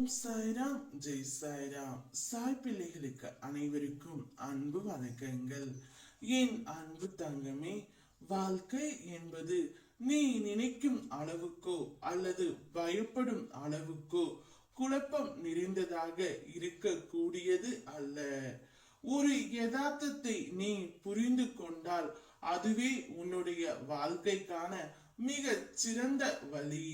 ஓம் சாய்ராம் ஜெய் சாய்ராம் சாய் பிள்ளைகளுக்கு அனைவருக்கும் அன்பு வணக்கங்கள். என் அன்பு தங்கமே வாழ்க்கை என்பது நீ நினைக்கும் அளவுக்கோ அல்லது பயப்படும் அளவுக்கோ குழப்பம் நிறைந்ததாக இருக்கக்கூடியது அல்ல. ஒரு யதார்த்தத்தை நீ புரிந்து கொண்டால் அதுவே உன்னுடைய வாழ்க்கைக்கான மிக சிறந்த வழி.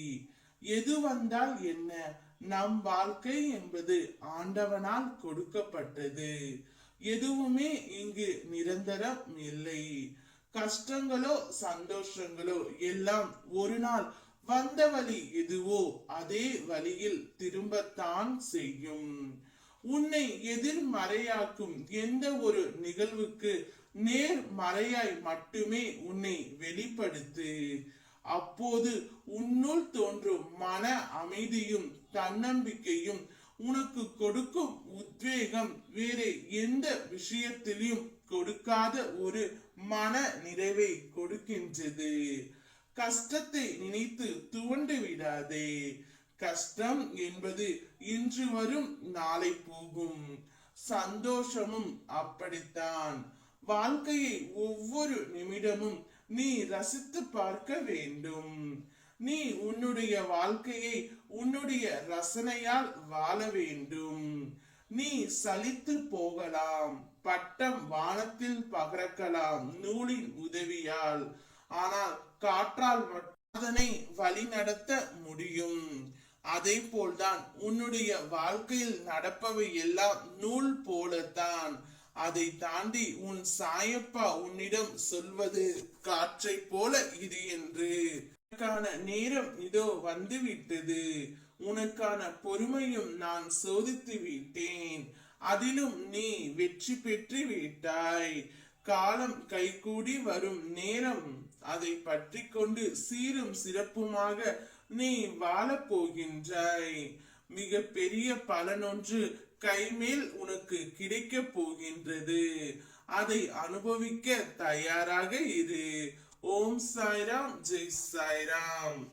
எது வந்தால் என்ன? நம் வாழ்க்கை என்பது ஆண்டவனால் கொடுக்கப்பட்டது. எதுவுமே இங்கு நிரந்தரம் இல்லை. கஷ்டங்களோ சந்தோஷங்களோ எல்லாம் ஒரு நாள் வந்த வழி எதுவோ அதே வழியில் திரும்பத்தான் செய்யும். உன்னை எதிர்மறையாக்கும் எந்த ஒரு நிகழ்வுக்கு நேர்மறையாய் மட்டுமே உன்னை வெளிப்படுத்து. அப்போது உன்னுள் தோன்றும் மன அமைதியும் தன்னம்பிக்கையும் உனக்கு கொடுக்கும் உத்வேகம் வேறு எந்த விஷயத்திலும் கொடுக்காத ஒரு மன நிறைவை கொடுக்கின்றது. கஷ்டத்தை நினைத்து துவண்டு விடாதே. கஷ்டம் என்பது இன்று வரும் நாளை போகும். சந்தோஷமும் அப்படித்தான். வாழ்க்கையை ஒவ்வொரு நிமிடமும் நீ ரசித்து பார்க்க வேண்டும் நீ உன்னுடைய வாழ்க்கையை உன்னுடைய ரசனையால் வாழ வேண்டும் நீ சலித்து போகலாம் பட்டம் வானத்தில் பகரக்கலாம் நூலின் உதவியால். ஆனால் காற்றால் மட்டும் அதனை வழிநடத்த முடியும். அதே போல்தான் உன்னுடைய வாழ்க்கையில் நடப்பவை எல்லாம் நூல் போலத்தான். அதை தாண்டி உன் சாயப்பா உன்னிடம் சொல்வது காற்றை போல இது என்று. உனக்கான நேரம் இதோ வந்து விட்டது உனக்கான பொறுமையும் நான் சோதித்து விட்டேன். அதிலும் நீ வெற்றி பெற்று விட்டாய். காலம் கைகூடி வரும் நேரம் அதை பற்றி கொண்டு சீரும் சிறப்புமாக நீ வாழப் போகின்றாய். மிக பெரிய பலனொன்று கைமேல் உனக்கு கிடைக்க போகின்றது. அதை அனுபவிக்க தயாராக இரு. ஓம் சாய்ராம் ஜெய் சாய்ராம்.